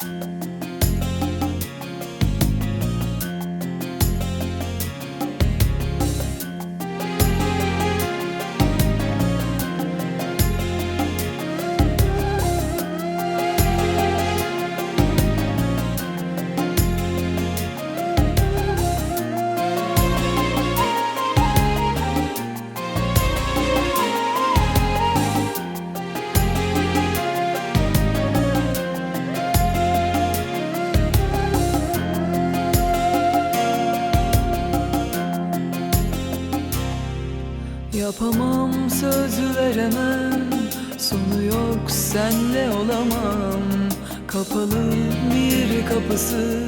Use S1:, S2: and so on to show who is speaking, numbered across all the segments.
S1: Thank you. Yapamam söz veremem. Sonu yok senle olamam. Kapalı bir kapısı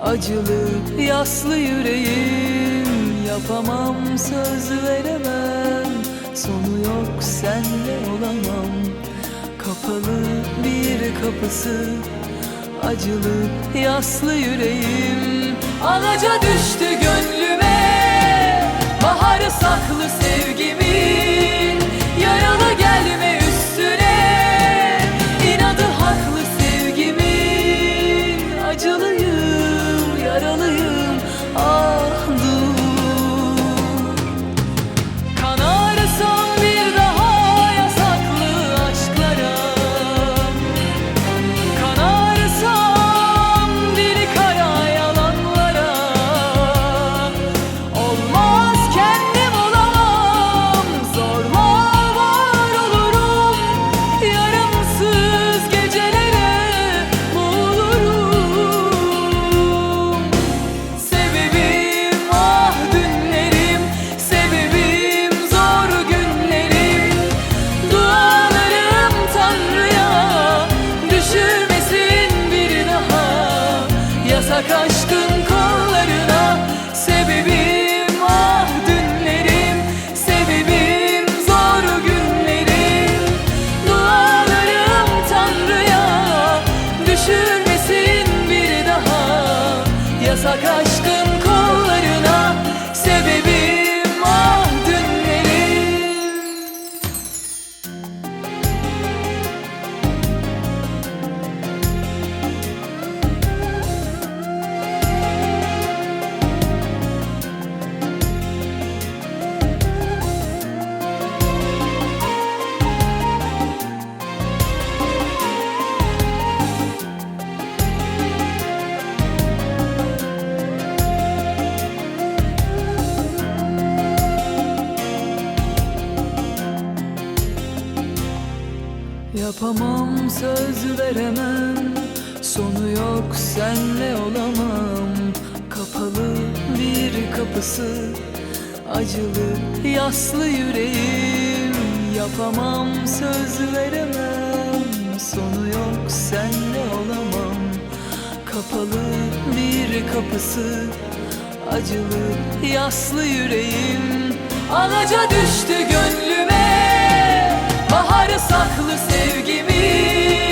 S1: Acılı yaslı yüreğim. Yapamam söz veremem. Sonu yok senle olamam. Kapalı bir kapısı Acılı yaslı yüreğim. Alaca düştü saklı 探し Yapamam söz veremem. Sonu yok senle olamam. Kapalı bir kapısı Acılı yaslı yüreğim. Yapamam söz veremem. Sonu yok senle olamam. Kapalı bir kapısı Acılı yaslı yüreğim. Alaca düştü gönlüme Baharı saklı sevgimin